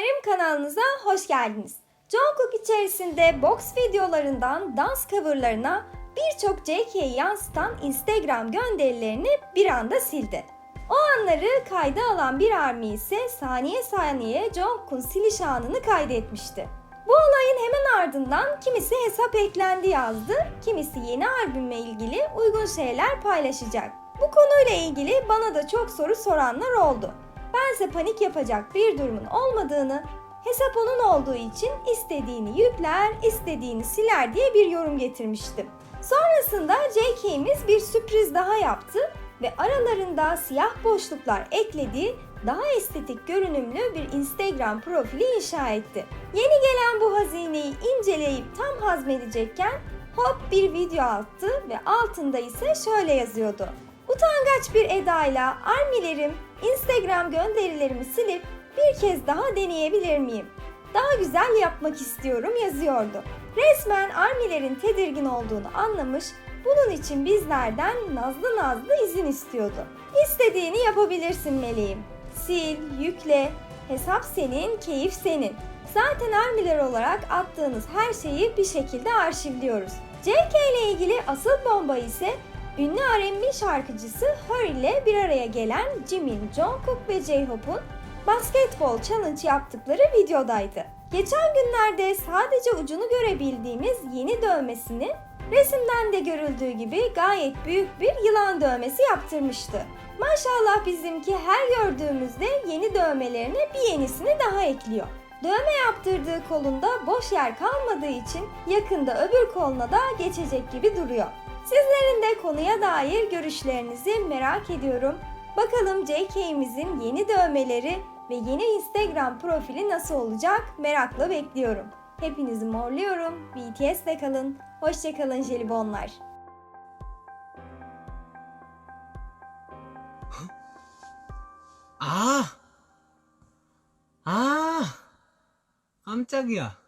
Jelibonlarım kanalınıza hoş geldiniz. Jungkook içerisinde box videolarından dans coverlarına birçok JK'yi yansıtan Instagram gönderilerini bir anda sildi. O anları kayda alan bir army ise saniye saniye Jungkook'un siliş anını kaydetmişti. Bu olayın hemen ardından kimisi hesap eklendi yazdı, kimisi yeni albümle ilgili uygun şeyler paylaşacak. Bu konuyla ilgili bana da çok soru soranlar oldu. Bense panik yapacak bir durumun olmadığını, hesap onun olduğu için istediğini yükler, istediğini siler diye bir yorum getirmiştim. Sonrasında JK'miz bir sürpriz daha yaptı ve aralarında siyah boşluklar eklediği daha estetik görünümlü bir Instagram profili inşa etti. Yeni gelen bu hazineyi inceleyip tam hazmedecekken hop bir video attı ve altında ise şöyle yazıyordu. Utangaç bir edayla armilerim Instagram gönderilerimi silip bir kez daha deneyebilir miyim? Daha güzel yapmak istiyorum yazıyordu. Resmen armilerin tedirgin olduğunu anlamış, bunun için bizlerden nazlı nazlı izin istiyordu. İstediğini yapabilirsin meleğim. Sil, yükle, hesap senin, keyif senin. Zaten armiler olarak attığınız her şeyi bir şekilde arşivliyoruz. JK ile ilgili asıl bomba ise ünlü R&B şarkıcısı Her ile bir araya gelen Jimin, Jungkook ve J-Hope'un basketbol challenge yaptıkları videodaydı. Geçen günlerde sadece ucunu görebildiğimiz yeni dövmesini resimden de görüldüğü gibi gayet büyük bir yılan dövmesi yaptırmıştı. Maşallah bizimki her gördüğümüzde yeni dövmelerine bir yenisini daha ekliyor. Dövme yaptırdığı kolunda boş yer kalmadığı için yakında öbür koluna da geçecek gibi duruyor. Sizlerin de konuya dair görüşlerinizi merak ediyorum. Bakalım JK'mizin yeni dövmeleri ve yeni Instagram profili nasıl olacak merakla bekliyorum. Hepinizi morluyorum. BTS'le kalın. Hoşçakalın jelibonlar. 아! 아! 깜짝이야.